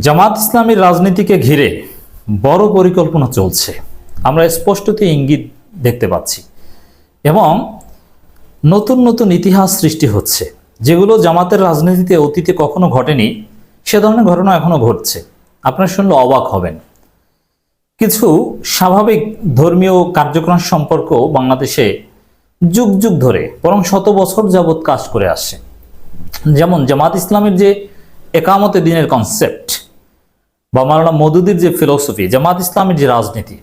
জামাত ইসলামীর রাজনীতিকে ঘিরে বড় পরিকল্পনা চলছে। আমরা স্পষ্টত ইঙ্গিত দেখতে পাচ্ছি। এবং নতুন নতুন ইতিহাস সৃষ্টি হচ্ছে, যেগুলো জামাতের রাজনীতিতে অতীতে কখনো ঘটেনি, সে ধরনের ঘটনা এখনও ঘটছে। আপনার শুনলে অবাক হবেন। কিছু স্বাভাবিক ধর্মীয় কার্যক্রম সম্পর্ক বাংলাদেশে যুগ যুগ ধরে, বরং শত বছর যাবৎ কাজ করে আসছে। যেমন জামাত ইসলামের যে একামতে দিনের কনসেপ্ট বা মাওলানা মদুদির যে ফিলোসফি, জামাত ইসলামের যে রাজনীতি,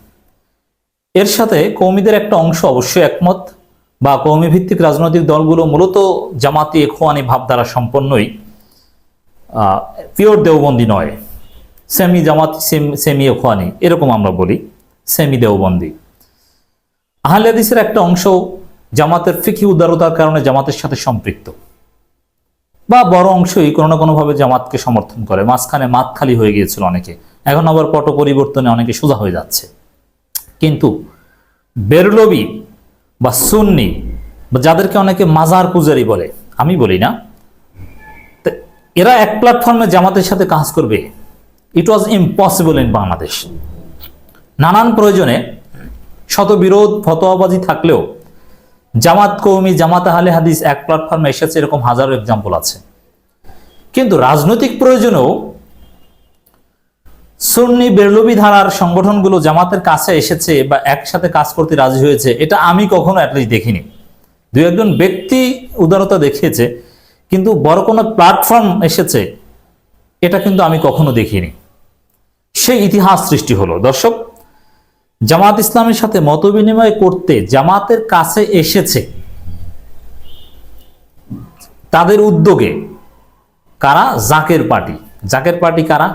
এর সাথে কৌমিদের একটা অংশ অবশ্যই একমত বা কৌমি ভিত্তিক রাজনৈতিক দলগুলো মূলত জামাতি এখোয়ানি ভাবধারা সম্পন্নই পিওর দেওবন্দি নয়। সেমি জামাত, সেম- এখোয়ানি এরকম আমরা বলি, সেমি দেওবন্দি। আহলে হাদিসের একটা অংশ জামাতের ফিকি উদারতার কারণে জামাতের সাথে সম্পৃক্ত। বা বড় অংশই কোনো না কোনোভাবে জামাতকে সমর্থন করে। মাঝখানে মাত খালি হয়ে গিয়েছিল অনেকে। এখন আবার পট পরিবর্তনে অনেকে সোজা হয়ে যাচ্ছে। কিন্তু বেরলবি বা সুন্নি যাদেরকে অনেকে মাজার পূজারি বলে, আমি বলি না এরা এক প্ল্যাটফর্মে জামাতের সাথে কাজ করবে। It was impossible in Bangladesh নানান প্রয়োজনে শত বিরোধ ফতোয়াবাজি থাকলেও জামাত কৌমি জামাত আহলে হাদিস এক প্ল্যাটফর্মে এসেছে, এরকম হাজারো এক্সাম্পল আছে। কিন্তু রাজনৈতিক প্রয়োজনেও সুন্নি বেরলবি ধারার সংগঠনগুলো জামাতের কাছে এসেছে বা একসাথে কাজ করতে রাজি হয়েছে, এটা আমি কখনো অ্যাটলিস্ট দেখিনি। দু একজন ব্যক্তি উদারতা দেখিয়েছে, কিন্তু বড় কোনো প্ল্যাটফর্ম এসেছে, এটা কিন্তু আমি কখনো দেখিনি। সেই ইতিহাস সৃষ্টি হলো। দর্শক জামাত ইসলামের সাথে মতবিনিময় করতে জামাতের কাছে এসেছে। তাদের উদ্যোগে কারা? জাকের পার্টি। জাকের পার্টি কারা?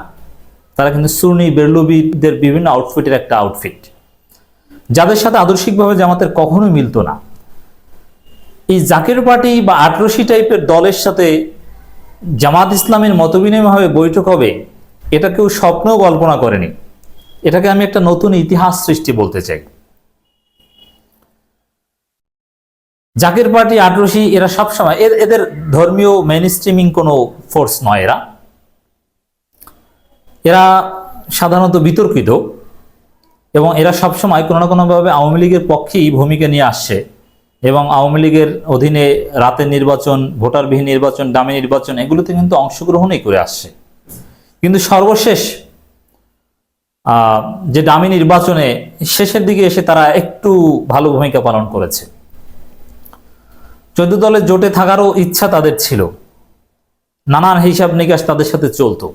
তারা কিন্তু সুন্নি বেরলবিদের বিভিন্ন আউটফিটের একটা আউটফিট যাদের সাথে আদর্শিকভাবে জামাতের কখনোই মিলতো না। এই জাকের পার্টি বা আটরশি টাইপের দলের সাথে জামাত ইসলামের মতবিনিময় হবে বৈঠক হবে, এটা কেউ স্বপ্নেও কল্পনা করেনি। এটাকে আমি একটা নতুন ইতিহাস সৃষ্টি বলতে চাই। জাকির পার্টি, আটরশি, এরা সবসময় এর- এদের ধর্মীয় মেন স্ট্রিমিং কোনো ফোর্স নয় এরা। এরা সাধারণত বিতর্কিত এবং এরা সবসময় কোনো না কোনোভাবে আওয়ামী লীগের পক্ষেই ভূমিকা নিয়ে আসছে এবং আওয়ামী লীগের অধীনে রাতের নির্বাচন, ভোটারবিহীন নির্বাচন, দামি নির্বাচন, এগুলোতে কিন্তু অংশগ্রহণই করে আসছে। কিন্তু সর্বশেষ যে দামি নির্বাচনে শেষের দিকে এসে তারা একটু ভালো ভূমিকা পালন করেছে। চোদ্দ দলের জোটে থাকারও ইচ্ছা তাদের ছিল। নানান হিসাব নিকাশ তাদের সাথে চলতো।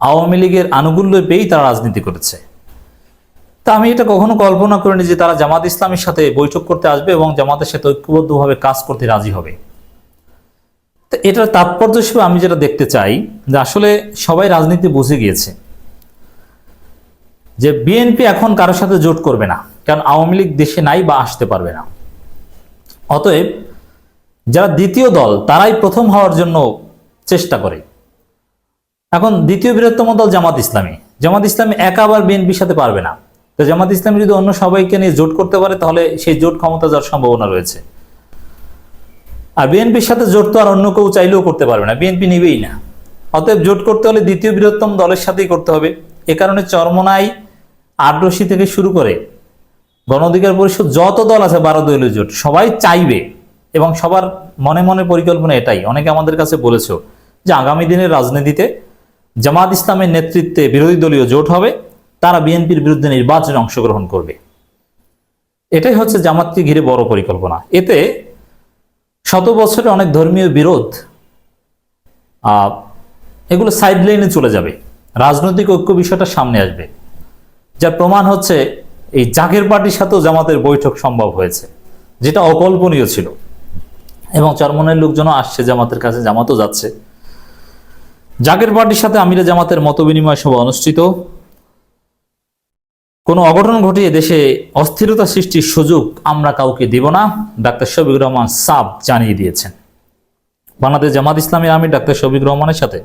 আওয়ামী লীগের আনুকূল্য পেয়েই তারা রাজনীতি করেছে। তা আমি এটা কখনো কল্পনা করিনি যে তারা জামাত ইসলামের সাথে বৈঠক করতে আসবে এবং জামাতের সাথে ঐক্যবদ্ধভাবে কাজ করতে রাজি হবে। তো এটার তাৎপর্য হিসেবে আমি যেটা দেখতে চাই যে আসলে সবাই রাজনীতি বুঝে গিয়েছে। যে বিএনপি এখন কারোর সাথে জোট করবে না, কারণ আওয়ামী লীগ দেশে নাই বা আসতে পারবে না। অতএব যারা দ্বিতীয় দল, তারাই প্রথম হওয়ার জন্য চেষ্টা করে। এখন দ্বিতীয় বৃহত্তম দল জামাত ইসলামী। জামাত ইসলামী একা আবার বিএনপির সাথে পারবে না। তো জামাত ইসলামী যদি অন্য সবাইকে নিয়ে জোট করতে পারে, তাহলে সেই জোট ক্ষমতা যাওয়ার সম্ভাবনা রয়েছে। আর বিএনপির সাথে জোট তো আর অন্য কেউ চাইলেও করতে পারবে না। বিএনপি নিবেই না। অতএব জোট করতে হলে দ্বিতীয় বৃহত্তম দলের সাথেই করতে হবে। এ কারণে চরমনাই আটরশি থেকে শুরু করে গণ অধিকার পরিষদ যত দল আছে বারো দলীয় জোট, সবাই চাইবে এবং সবার মনে মনে পরিকল্পনা এটাই। অনেকে আমাদের কাছে বলেছ যে আগামী দিনের রাজনীতিতে জামাত ইসলামের নেতৃত্বে বিরোধী দলীয় জোট হবে, তারা বিএনপির বিরুদ্ধে নির্বাচনে অংশগ্রহণ করবে। এটাই হচ্ছে জামাতকে ঘিরে বড় পরিকল্পনা। এতে শত বছরে অনেক ধর্মীয় বিরোধ এগুলো সাইড লাইনে চলে যাবে। রাজনৈতিক ঐক্য বিষয়টা সামনে আসবে। যার প্রমাণ হচ্ছে এই জাগের পার্টির সাথেও জামাতের বৈঠক সম্ভব হয়েছে, যেটা অকল্পনীয় ছিল। এবং চরমনের লোকজনও আসছে জামাতের কাছে, জামাতও যাচ্ছে। জাগের পার্টির সাথে আমিরা জামাতের মত বিনিময় সভা অনুষ্ঠিত। কোনো অঘটন ঘটিয়ে দেশে অস্থিরতা সৃষ্টির সুযোগ আমরা কাউকে দিব না, ডাক্তার শফিক রহমান সাব জানিয়ে দিয়েছেন। বাংলাদেশ জামাত ইসলামী আমির ডাক্তার শফিক রহমানের সাথে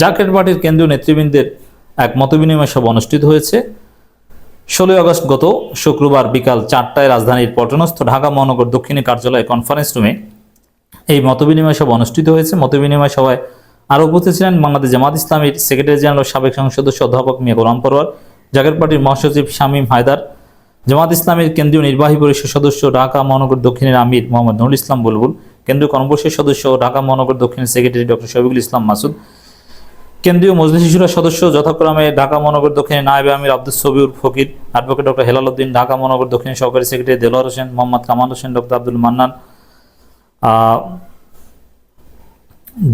জাকের পার্টির কেন্দ্রীয় নেতৃবৃন্দের এক মতবিনিময় সভা অনুষ্ঠিত হয়েছে। ষোলোই আগস্ট গত শুক্রবার বিকাল চারটায় রাজধানীর পটনস্থ ঢাকা মহানগর দক্ষিণী কার্যালয় কনফারেন্স রুমে এই মতবিনিময় সভা অনুষ্ঠিত হয়েছে। মতবিনিময় সভায় আরও উপস্থিত ছিলেন বাংলাদেশ জামাত ইসলামীর সেক্রেটারি জেনারেল সাবেক সংসদ সদস্য অধ্যাপক মিয়া গোলাম পরোয়ার জাকের পার্টির মহাসচিব শামীম হায়দার, জামাত ইসলামের কেন্দ্রীয় নির্বাহী পরিষদ সদস্য ঢাকা মহানগর দক্ষিণের আমির মোহাম্মদ নুরুল ইসলাম বুলবুল, কেন্দ্রীয় কর্মপরিষদ সদস্য ঢাকা মহানগর দক্ষিণের সেক্রেটারি ডক্টর শফিকুল ইসলাম মাসুদ কেন্দ্রীয় মজলিস শিশুরা সদস্য যথাক্রমে ঢাকা মহানগর দক্ষিণের নায়েবে আমির আব্দুল সবিউর ফকির, অ্যাডভোকেট ডক্টর হেলাল উদ্দিন ঢাকা মহানগর দক্ষিণের সহকারী সেক্রেটারি দেলোয়ার হোসেন, মোহাম্মদ কামাল হোসেন, ডক্টর আব্দুল মান্নান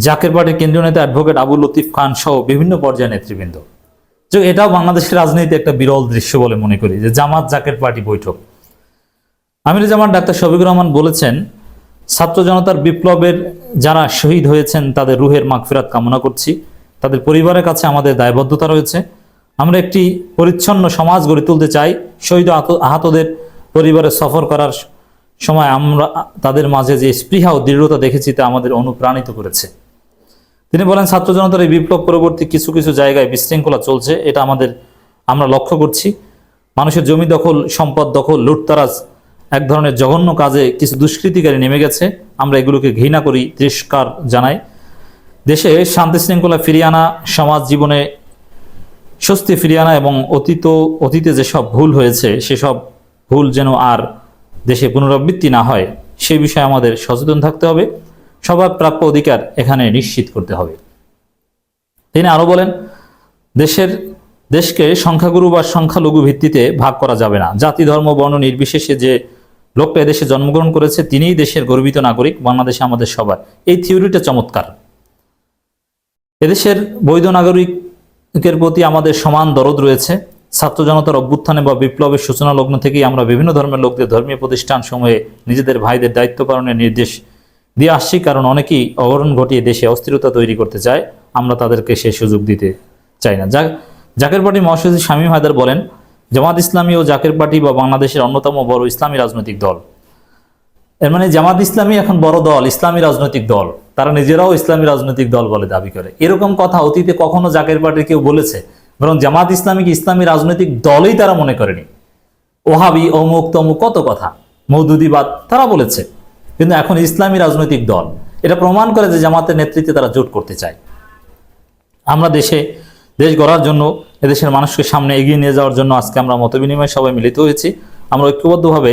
জাকের পার্টির কেন্দ্রীয় নেতা অ্যাডভোকেট আবুল লতিফ খান সহ বিভিন্ন পর্যায়ের নেতৃবৃন্দ। যে এটাও বাংলাদেশের রাজনীতি একটা বিরল দৃশ্য বলে মনে করি, যে জামাত জাকের পার্টি বৈঠক। আমির জামান ডাক্তার শফিকুর রহমান বলেছেন, ছাত্র জনতার বিপ্লবের যারা শহীদ হয়েছেন, তাদের রুহের মাগফিরাত কামনা করছি। তাদের পরিবারের কাছে আমাদের দায়বদ্ধতা রয়েছে। আমরা একটি পরিচ্ছন্ন সমাজ গড়ে তুলতে চাই। শহীদ আহত- আহতদের পরিবারে সফর করার সময় আমরা তাদের মাঝে যে স্পৃহা ও দৃঢ়তা দেখেছি তা আমাদের অনুপ্রাণিত করেছে। তিনি বলেন, ছাত্র জনতার এই বিপ্লব পরবর্তী কিছু কিছু জায়গায় বিশৃঙ্খলা চলছে। এটা আমাদের আমরা লক্ষ্য করছি। মানুষের জমি দখল, সম্পদ দখল, লুটতারাজ এক ধরনের জঘন্য কাজে কিছু দুষ্কৃতিকারী নেমে গেছে। আমরা এগুলোকে ঘৃণা করি, তিরস্কার জানাই। দেশে শান্তি শৃঙ্খলা ফিরিয়ে আনা, সমাজ জীবনে স্বস্তি ফিরিয়ে আনা এবং অতীত, অতীতে যেসব ভুল হয়েছে, সেসব ভুল যেন আর দেশে পুনরাবৃত্তি না হয় সেই বিষয়ে আমাদের সচেতন থাকতে হবে। সবার প্রাপ্য অধিকার এখানে নিশ্চিত করতে হবে। তিনি আরও বলেন, দেশের, দেশকে সংখ্যাগুরু বা সংখ্যালঘু ভিত্তিতে ভাগ করা যাবে না। জাতি, ধর্ম, বর্ণ নির্বিশেষে যে লোকটা এদেশে জন্মগ্রহণ করেছে, তিনিই দেশের গর্বিত নাগরিক। বাংলাদেশে আমাদের সবার। এই থিওরিটা চমৎকার। এদেশের বৈধ নাগরিকের প্রতি আমাদের সমান দরদ রয়েছে। ছাত্র জনতার অভ্যুত্থানে বা বিপ্লবের সূচনা লগ্ন থেকেই আমরা বিভিন্ন ধর্মের লোকদের ধর্মীয় প্রতিষ্ঠান সমূহে নিজেদের ভাইদের দায়িত্ব পালনের নির্দেশ দিয়ে আসছি, কারণ অনেকেই অবরণ ঘটিয়ে দেশে অস্থিরতা তৈরি করতে চায়। আমরা তাদেরকে সে সুযোগ দিতে চাই না। যা জাকের পার্টি মহাসচিব শামীম হায়দার বলেন, জামাত ইসলামী ও জাকের পার্টি বা বাংলাদেশের অন্যতম বড় ইসলামী রাজনৈতিক দল। এর মানে জামাত ইসলামী এখন বড় দল, ইসলামী রাজনৈতিক দল। তারা নিজেরাও ইসলামী রাজনৈতিক দল বলে দাবি করে। এরকম কথা অতীতে কখনো জাকের পার্টির কেউ বলেছে, বরং জামাত ইসলামীকে ইসলামী রাজনৈতিক দলই তারা মনে করেনি। ওহাবি, অমুক, তমুক, কত কথা। মৌদুদিবাদ তারা বলেছে, কিন্তু এখন ইসলামী রাজনৈতিক দল। এটা প্রমাণ করে যে জামাতের নেতৃত্বে তারা জোট করতে চায়। আমরা দেশে দেশ গড়ার জন্য, এদেশের মানুষকে সামনে এগিয়ে নিয়ে যাওয়ার জন্য আজকে আমরা মতবিনিময় সবাই মিলিত হয়েছি। আমরা ঐক্যবদ্ধভাবে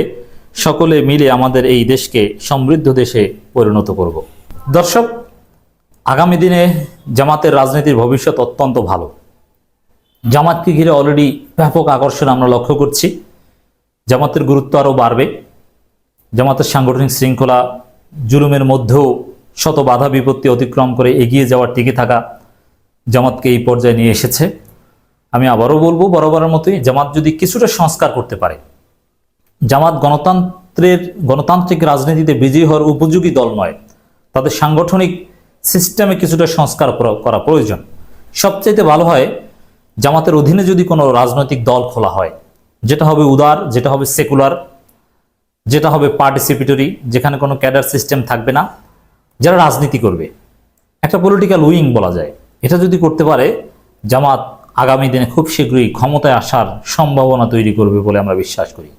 সকলে মিলে আমাদের এই দেশকে সমৃদ্ধ দেশে পরিণত করব। দর্শক, আগামী দিনে জামাতের রাজনীতির ভবিষ্যৎ অত্যন্ত ভালো। জামাতকে ঘিরে অলরেডি ব্যাপক আকর্ষণ আমরা লক্ষ্য করছি। জামাতের গুরুত্ব আরও বাড়বে। জামাতের সাংগঠনিক শৃঙ্খলা জুলুমের মধ্যেও শত বাধা বিপত্তি অতিক্রম করে এগিয়ে যাওয়ার টিকে থাকা জামাতকে এই পর্যায়ে নিয়ে এসেছে। আমি আবারও বলব, বরাবরের মতোই জামাত যদি কিছুটা সংস্কার করতে পারে জামাত গণতন্ত্রের, গণতান্ত্রিক রাজনীতিতে বিজয়ী হওয়ার উপযোগী দল নয়। তাদের সাংগঠনিক সিস্টেমে কিছুটা সংস্কার করা- প্রয়োজন। সবচাইতে ভালো হয়, জামাতের অধীনে যদি কোনো রাজনৈতিক দল খোলা হয়, যেটা হবে উদার, যেটা হবে সেকুলার, যেটা হবে পার্টিসিপেটরি, যেখানে কোনো ক্যাডার সিস্টেম থাকবে না, যারা রাজনীতি করবে। একটা পলিটিক্যাল উইং বলা যায়। এটা যদি করতে পারে, জামাত আগামী দিনে খুব শীঘ্রই ক্ষমতায় আসার সম্ভাবনা তৈরি করবে বলে আমরা বিশ্বাস করি।